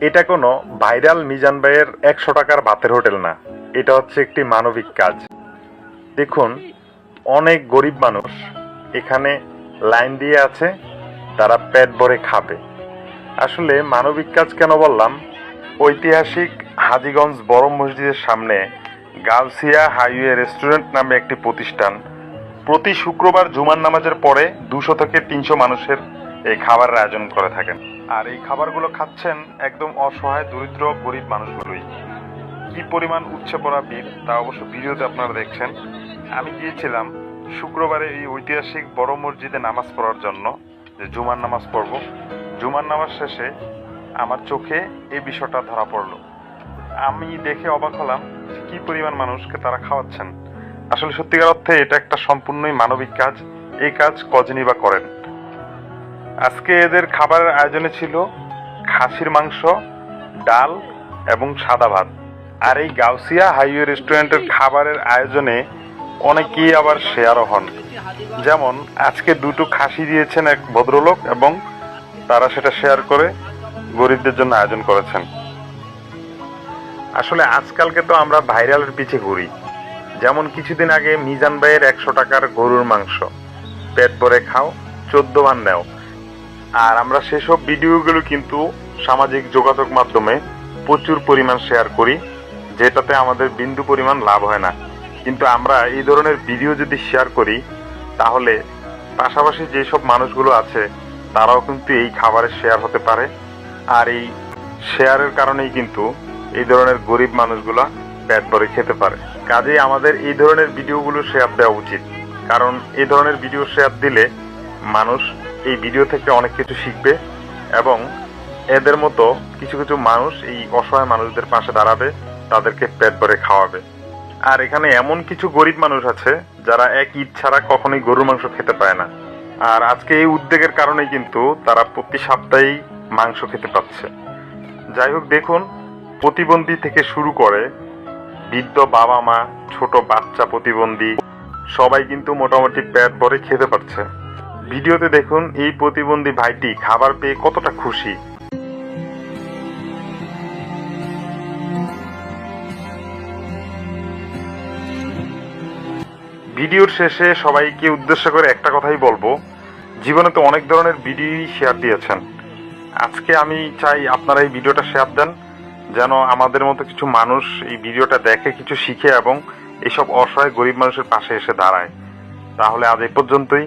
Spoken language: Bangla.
এটা কোনো ভাইরাল মিজান ভাইয়ের একশো টাকার ভাতের হোটেল না। এটা হচ্ছে একটি মানবিক কাজ। দেখুন, অনেক গরিব মানুষ এখানে লাইন দিয়ে আছে, তারা পেট ভরে খাবে। আসলে মানবিক কাজ কেন বললাম? ঐতিহাসিক হাজীগঞ্জ বড় মসজিদের সামনে গাউসিয়া হাইওয়ে রেস্টুরেন্ট নামে একটি প্রতিষ্ঠান। প্রতি শুক্রবার জুমার নামাজের পরে দুশো থেকে তিনশো মানুষের এই খাবারের আয়োজন করে থাকেন। আর এই খাবারগুলো খাচ্ছেন একদম অসহায়, দরিদ্র, গরিব মানুষগুলোই। কি পরিমাণ উচ্ছে পড়া ভিড় তা অবশ্য ভিডিওতে আপনারা দেখছেন। আমি গিয়েছিলাম শুক্রবারে এই ঐতিহাসিক বড় মসজিদে নামাজ পড়ার জন্য, যে জুমার নামাজ পড়ব। জুমার নামাজ শেষে আমার চোখে এই বিষয়টা ধরা পড়ল। আমি দেখে অবাক হলাম কি পরিমাণ মানুষকে তারা খাওয়াচ্ছেন। আসলে সত্যিকার অর্থে এটা একটা সম্পূর্ণই মানবিক কাজ। এই কাজ কজনই বা করেন? আজকে এদের খাবারের আয়োজনে ছিল খাসির মাংস, ডাল এবং সাদা ভাত। আর এই গাউসিয়া হাইওয়ে রেস্টুরেন্টের খাবারের আয়োজনে অনেকেই আবার শেয়ারও হন। যেমন, আজকে দুটো খাসি দিয়েছেন এক ভদ্রলোক এবং তারা সেটা শেয়ার করে গরিবদের জন্য আয়োজন করেছেন। আসলে আজকালকে তো আমরা ভাইরালের পিছে ঘুরি। যেমন কিছুদিন আগে মিজান ভাইয়ের একশো টাকার গরুর মাংস। পেট ভরে খাও, চোদ্দ ভান নেও। আর আমরা সেসব ভিডিওগুলো কিন্তু সামাজিক যোগাযোগ মাধ্যমে প্রচুর পরিমাণ শেয়ার করি, যেটাতে আমাদের বিন্দু পরিমাণ লাভ হয় না। কিন্তু আমরা এই ধরনের ভিডিও যদি শেয়ার করি, তাহলে পাশাপাশি যেসব মানুষগুলো আছে, তারাও কিন্তু এই খাবারের শেয়ার হতে পারে। আর এই শেয়ারের কারণেই কিন্তু এই ধরনের গরিব মানুষগুলা পেট ভরে খেতে পারে। কাজেই আমাদের এই ধরনের ভিডিওগুলো শেয়ার দেওয়া উচিত। কারণ এই ধরনের ভিডিও শেয়ার দিলে মানুষ এই ভিডিও থেকে অনেক কিছু শিখবে এবং এদের মতো কিছু কিছু মানুষ এই অসহায় মানুষদের পাশে দাঁড়াবে, তাদেরকে পেট ভরে খাওয়াবে। আর এখানে এমন কিছু গরিব মানুষ আছে যারা এক ঈদ ছাড়া কখনোই গরুর মাংস খেতে পায় না। আর আজকে এই উদ্যোগের কারণেই কিন্তু তারা প্রতি সপ্তাহেই মাংস খেতে পাচ্ছে। যাই হোক, দেখুন, প্রতিবন্ধী থেকে শুরু করে বৃদ্ধ বাবা মা, ছোট বাচ্চা প্রতিবন্ধী, সবাই কিন্তু মোটামুটি পেট ভরে খেতে পারছে। ভিডিওতে দেখুন এই প্রতিবন্ধী ভাইটি খাবার পেয়ে কতটা খুশি। ভিডিওর শেষে সবাইকে উদ্দেশ্য করে একটা কথাই বলব। জীবনে তো অনেক ধরনের ভিডিওই শেয়ার দিয়েছেন। আজকে আমি চাই আপনারা এই ভিডিওটা শেয়ার দেন, যেন আমাদের মতো কিছু মানুষ এই ভিডিওটা দেখে, কিছু শিখে এবং এইসব অসহায় গরিব মানুষের পাশে এসে দাঁড়ায়। তাহলে আজ এই পর্যন্তই।